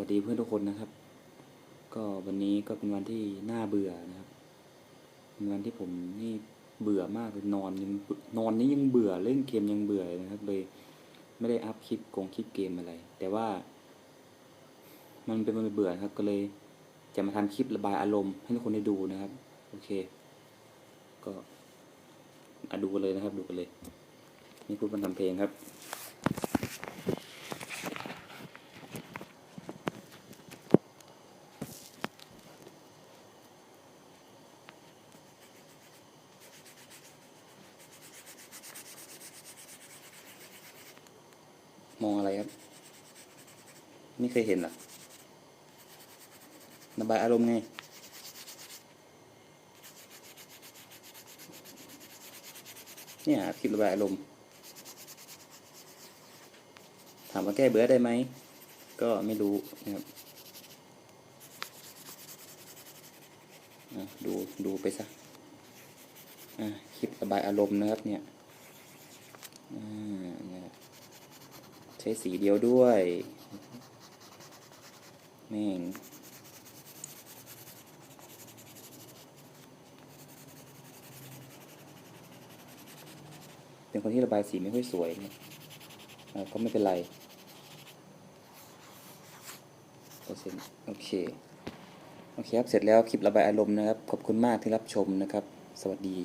วัสดีเพื่อนทุกคนนะครับ ก็วันนี้ก็เป็นวันที่น่าเบื่อนะครับเป็นวันที่ผมนี่เบื่อมากเลยนอนยังนอนนี่ยังเบื่อเล่นเกมยังเบื่อเลยนะครับ เลยไม่ได้อัพคลิปกงคลิปเกมอะไร แต่ว่า มันเป็นวันเบื่อครับ ก็เลยจะมาทำคลิประบายอารมณ์ให้ทุกคนได้ดูนะครับ โอเค ก็อดูกันเลยนะครับ ดูกันเลย นี่พูดมันทำเพลงครับ มองอะไรครับ ไม่เคยเห็นหรอระบายอารมณ์ไง เนี่ยคลิประบายอารมณ์ ถามว่าแก้เบื่อได้ไหม ก็ไม่รู้นะครับดูดูไปซะะคลิประบายอารมณ์นะครับเนี่ยอ่าเนี่ยใช้สีเดียวด้วยแม่งเป็นคนที่ระบายสีไม่ค่อยสวยนะอ่าก็ไม่เป็นไรเปอร์เซ็นต์โอเค โอเคครับ เสร็จแล้วคลิประบายอารมณ์นะครับ ขอบคุณมากที่รับชมนะครับ สวัสดี